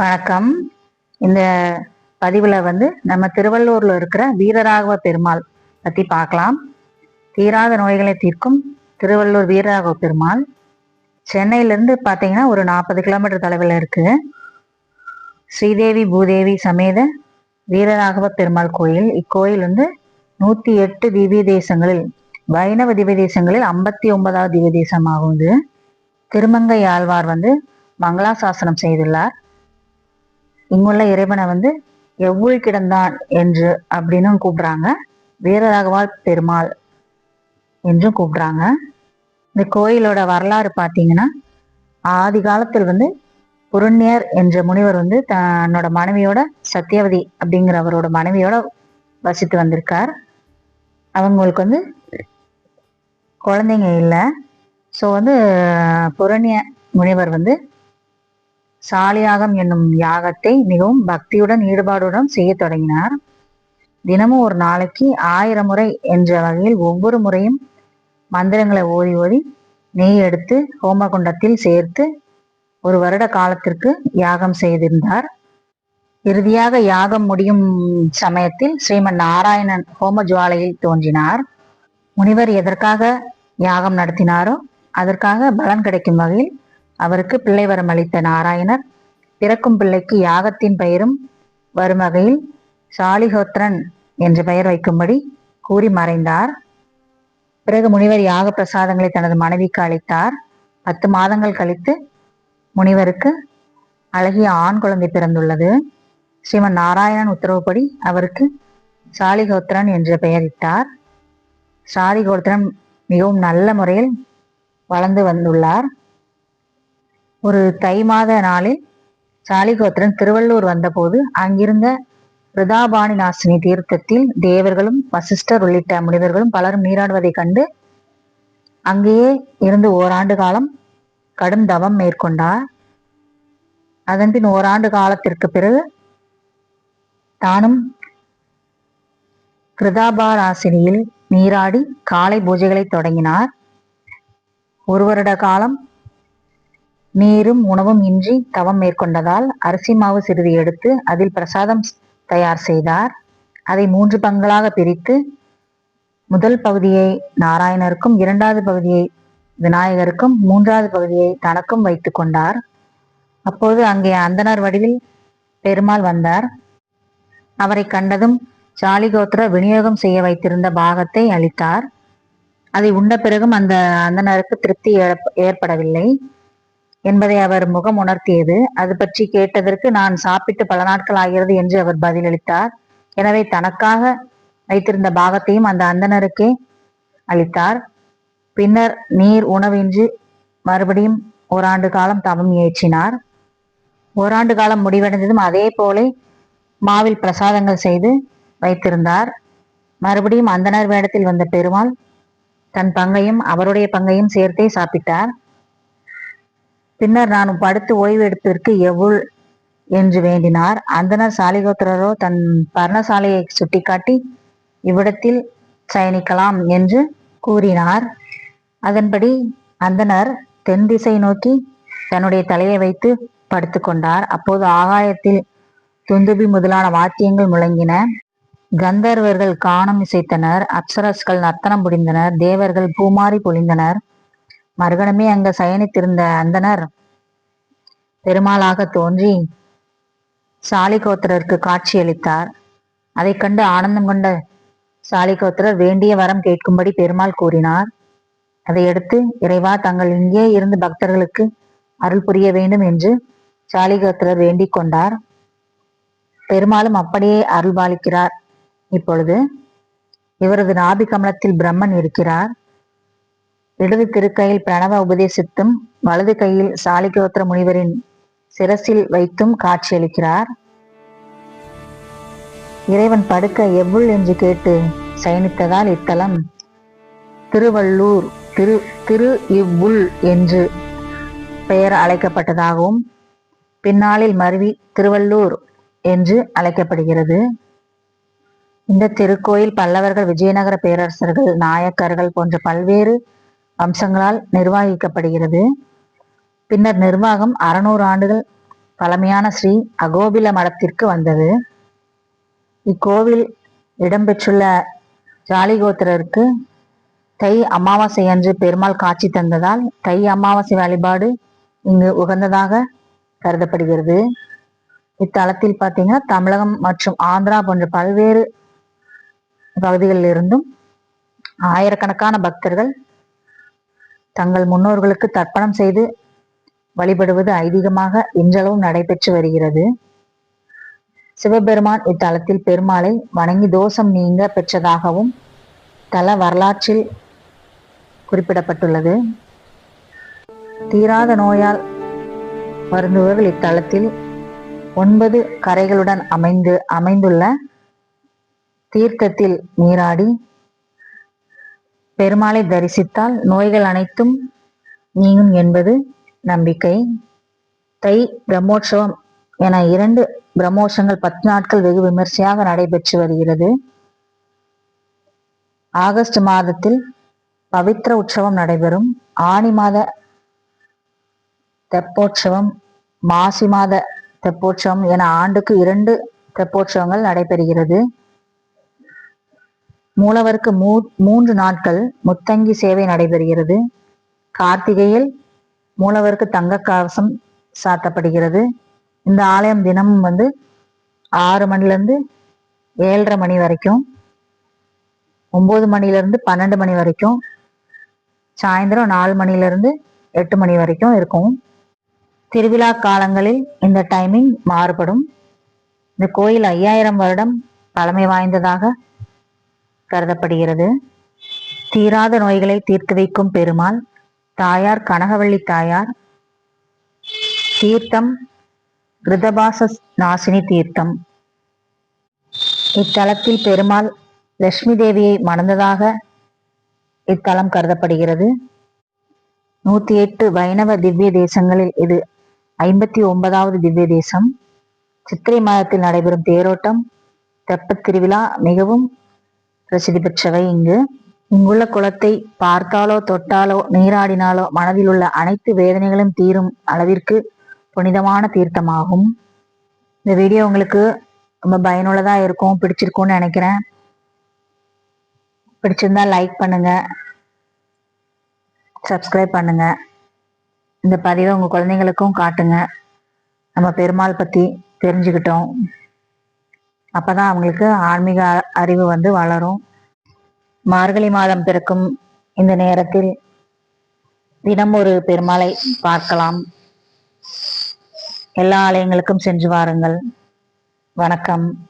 வணக்கம். இந்த பதிவில் வந்து நம்ம திருவள்ளூரில் இருக்கிற வீரராகவ பெருமாள் பற்றி பார்க்கலாம். தீராத நோய்களை தீர்க்கும் திருவள்ளூர் வீரராகவ பெருமாள். சென்னையிலேருந்து பார்த்தீங்கன்னா ஒரு நாற்பது கிலோமீட்டர் தொலைவில் இருக்குது ஸ்ரீதேவி பூதேவி சமேத வீரராகவ பெருமாள் கோயில். இக்கோயில் வந்து நூற்றி எட்டு திவ்ய தேசங்களில் வைணவ திவ்ய தேசங்களில் ஐம்பத்தி ஒன்பதாவது திவ்ய தேசமாகும் இது. திருமங்கை ஆழ்வார் வந்து மங்களாசாசனம் செய்துள்ளார். இங்குள்ள இறைவனை வந்து எவ்வுள் கிடந்தான் என்று அப்படின்னு கூப்பிடுறாங்க. வீரராகவால் பெருமாள் என்றும் கூப்பிடுறாங்க. இந்த கோயிலோட வரலாறு பார்த்தீங்கன்னா ஆதி காலத்தில் வந்து புருண்ணியர் என்ற முனிவர் வந்து தன்னோட மனைவியோட சத்தியவதி அப்படிங்கிறவரோட மனைவியோட வசித்து வந்திருக்கார். அவங்களுக்கு வந்து குழந்தைங்க இல்லை. ஸோ வந்து புரண்ய முனிவர் வந்து சாலியாகம் என்னும் யாகத்தை மிகவும் பக்தியுடன் ஈடுபாடுடன் செய்ய தொடங்கினார். தினமும் ஒரு நாளைக்கு ஆயிரம் முறை என்ற வகையில் ஒவ்வொரு முறையும் மந்திரங்களை ஓதி ஓதி நெய் எடுத்து ஹோமகுண்டத்தில் சேர்த்து ஒரு வருட காலத்திற்கு யாகம் செய்திருந்தார். இறுதியாக யாகம் முடியும் சமயத்தில் ஸ்ரீமன் நாராயணன் ஹோம ஜுவாலையில் தோன்றினார். முனிவர் எதற்காக யாகம் நடத்தினாரோ அதற்காக பலன் கிடைக்கும் வகையில் அவருக்கு பிள்ளை வரம் அளித்த நாராயணர் பிறக்கும் பிள்ளைக்கு யாகத்தின் பெயரும் வரும் வகையில் சாலிஹோத்ரன் என்ற பெயர் வைக்கும்படி கூறி மறைந்தார். பிறகு முனிவர் யாக பிரசாதங்களை தனது மனைவிக்கு அளித்தார். பத்து மாதங்கள் கழித்து முனிவருக்கு அழகிய ஆண் குழந்தை பிறந்துள்ளது. ஸ்ரீமன் நாராயணன் உத்தரவுப்படி அவருக்கு சாலிகோத்திரன் என்று பெயரிட்டார். சாலிகோத்திரன் மிகவும் நல்ல முறையில் வளர்ந்து வந்துள்ளார். ஒரு தை மாத நாளில் சாலிகோத்திரன் திருவள்ளூர் வந்தபோது அங்கிருந்த பிரதாபாணி நாசினி தீர்த்தத்தில் தேவர்களும் வசிஷ்டர் உள்ளிட்ட முனிவர்களும் பலரும் நீராடுவதைக் கண்டு அங்கேயே இருந்து ஓராண்டு காலம் கடும் தவம் மேற்கொண்டார். அதன்பின் ஓராண்டு காலத்திற்கு பிறகு தானும் கிருதாபாராசினியில் நீராடி காலை பூஜைகளை தொடங்கினார். ஒரு வருட காலம் நீரும் உணவும் இன்றி தவம் மேற்கொண்டதால் அரிசி மாவு சிறிது எடுத்து அதில் பிரசாதம் தயார் செய்தார். அதை மூன்று பங்களாக பிரித்து முதல் பகுதியை நாராயணருக்கும் இரண்டாவது பகுதியை விநாயகருக்கும் மூன்றாவது பகுதியை தனக்கும் வைத்து கொண்டார். அப்போது அங்கே அந்தனர் வடிவில் பெருமாள் வந்தார். அவரை கண்டதும் சாலிகோத்திர விநியோகம் செய்ய வைத்திருந்த பாகத்தை அளித்தார். அதை உண்ட பிறகும் அந்த அந்தனருக்கு திருப்தி ஏற்படவில்லை. என்பதை அவர் முகம் உணர்த்தியது. அது பற்றி கேட்டதற்கு நான் சாப்பிட்டு பல நாட்கள் ஆகிறது என்று அவர் பதிலளித்தார். எனவே தனக்காக வைத்திருந்த பாகத்தையும் அந்த அந்தனருக்கே அளித்தார். பின்னர் நீர் உணவின்றி மறுபடியும் ஓராண்டு காலம் தவம் ஏற்றினார் ஓராண்டு காலம் முடிவடைந்ததும் அதே போல மாவில் பிரசாதங்கள் செய்து வைத்திருந்தார். மறுபடியும் அந்தனர் வேடத்தில் வந்த பெருமாள் தன் பங்கையும் அவருடைய பங்கையும் சேர்த்தே சாப்பிட்டார். பின்னர் நான் படுத்து ஓய்வு எடுப்பதற்கு என்று வேண்டினார். அந்தனர் சாலிகோத்திரரோ தன் பர்ணசாலையை சுட்டிக்காட்டி இவ்விடத்தில் சயனிக்கலாம் என்று கூறினார். அதன்படி அந்தனர் தென் திசை நோக்கி தன்னுடைய தலையை வைத்து படுத்துக்கொண்டார் அப்போது ஆகாயத்தில் துந்துபி முதலான வாத்தியங்கள் முழங்கின. கந்தர்வர்கள் காணம் இசைத்தனர் அப்சரஸ்கள் நர்த்தனம் புரிந்தனர். தேவர்கள் பூமாரி பொழிந்தனர். மறுகணமே அங்க சயனித்திருந்த அந்தனர் பெருமாளாக தோன்றி சாலிகோத்திரருக்கு காட்சியளித்தார். அதை கண்டு ஆனந்தம் கொண்ட சாலிகோத்திரர் வேண்டிய வரம் கேட்கும்படி பெருமாள் கூறினார். அதையடுத்து இறைவா தங்கள் இங்கே இருந்து பக்தர்களுக்கு அருள் புரிய வேண்டும் என்று சாலிகோத்திரர் வேண்டிக் கொண்டார். பெருமாளும் அப்படியே அருள்பாலிக்கிறார். இப்பொழுது இவரது நாபி கமலத்தில் பிரம்மன் இருக்கிறார். இடது திருக்கையில் பிரணவ உபதேசித்தும் வலது கையில் சாலிகோத்திர முனிவரின் சிரசில் வைத்தும் காட்சியளிக்கிறார். இறைவன் படுக்க எவ்வுள் என்று கேட்டு சயனித்ததால் இத்தலம் திருவள்ளூர் திரு திரு இவ்வுள் என்று பெயர் அழைக்கப்பட்டதாகவும் பின்னாளில் மருவி திருவள்ளூர் என்று அழைக்கப்படுகிறது. இந்த திருக்கோயில் பல்லவர்கள் விஜயநகர பேரரசர்கள் நாயக்கர்கள் போன்ற பல்வேறு வம்சங்களால் நிர்வகிக்கப்படுகிறது. பின்னர் நிர்வாகம் அறுநூறு ஆண்டுகள் பழமையான ஸ்ரீ அகோபில மடத்திற்கு வந்தது. இக்கோவில் இடம்பெற்றுள்ள ஜாலிகோத்திரருக்கு தை அமாவாசை அன்று பெருமாள் காட்சி தந்ததால் தை அமாவாசை வழிபாடு இங்கு உகந்ததாக கருதப்படுகிறது. இத்தலத்தில் பார்த்தீங்கன்னா தமிழகம் மற்றும் ஆந்திரா போன்ற பல்வேறு பகுதிகளில் இருந்தும் ஆயிரக்கணக்கான பக்தர்கள் தங்கள் முன்னோர்களுக்கு தர்ப்பணம் செய்து வழிபடுவது ஐதீகமாக இன்றளவும் நடைபெற்று வருகிறது. சிவபெருமான் இத்தலத்தில் பெருமாளை வணங்கி தோஷம் நீங்க பெற்றதாகவும் தல வரலாற்றில் குறிப்பிடப்பட்டுள்ளது. தீராத நோயால் வருந்துவர்கள் இத்தலத்தில் ஒன்பது கரைகளுடன் அமைந்து அமைந்துள்ள தீர்த்தத்தில் நீராடி பெருமாளை தரிசித்தால் நோய்கள் அனைத்தும் நீங்கும் என்பது நம்பிக்கை. தை பிரம்மோற்சவம் என இரண்டு பிரம்மோற்சவங்கள் பத்து நாட்கள் வெகு விமர்சையாக நடைபெற்று வருகிறது. ஆகஸ்ட் மாதத்தில் பவித்ர உற்சவம் நடைபெறும். ஆணி மாத தெப்போற்சவம் மாசி மாத தெப்போற்சவம் என ஆண்டுக்கு இரண்டு தெப்போற்சவங்கள் நடைபெறுகிறது. மூலவருக்கு மூ மூன்று நாட்கள் முத்தங்கி சேவை நடைபெறுகிறது. கார்த்திகையில் மூலவருக்கு தங்க கவசம் சாத்தப்படுகிறது. இந்த ஆலயம் தினமும் வந்து ஆறு மணிலேருந்து ஏழரை மணி வரைக்கும் ஒம்பது மணிலேருந்து பன்னெண்டு மணி வரைக்கும் சாயந்தரம் நாலு மணிலேருந்து எட்டு மணி வரைக்கும் இருக்கும். திருவிழா காலங்களில் இந்த டைமிங் மாறுபடும். இந்த கோயில் ஐயாயிரம் வருடம் பழமை வாய்ந்ததாக கருதப்படுகிறது. தீராத நோய்களை தீர்த்து வைக்கும் பெருமாள் தாயார் கனகவள்ளி தாயார் தீர்த்தம் கிருதபாச நாசினி தீர்த்தம். இத்தலத்தில் பெருமாள் லட்சுமி தேவியை மணந்ததாக இத்தலம் கருதப்படுகிறது. நூத்தி எட்டு வைணவ திவ்ய தேசங்களில் இது ஐம்பத்தி ஒன்பதாவது திவ்ய தேசம். சித்திரை மாதத்தில் நடைபெறும் தேரோட்டம் தெப்பத் திருவிழா மிகவும் பிரசித்தி பெற்றவை இங்கு. இங்குள்ள குளத்தை பார்த்தாலோ தொட்டாலோ நீராடினாலோ மனதில் உள்ள அனைத்து வேதனைகளும் தீரும் அளவிற்கு புனிதமான தீர்த்தமாகும். இந்த வீடியோ உங்களுக்கு ரொம்ப பயனுள்ளதா இருக்கும் பிடிச்சிருக்கும்னு நினைக்கிறேன். பிடிச்சிருந்தா லைக் பண்ணுங்க. சப்ஸ்கிரைப் பண்ணுங்க. இந்த பதிவை உங்க குழந்தைங்களுக்கும் காட்டுங்க. நம்ம பெருமாள் பத்தி தெரிஞ்சுக்கிட்டோம். அப்பதான் அவங்களுக்கு ஆன்மீக அறிவு வந்து வளரும். மார்கழி மாதம் பிறக்கும் இந்த நேரத்தில் தினம் ஒரு பெருமாளை பார்க்கலாம். எல்லா ஆலயங்களுக்கும் சென்று வாருங்கள். வணக்கம்.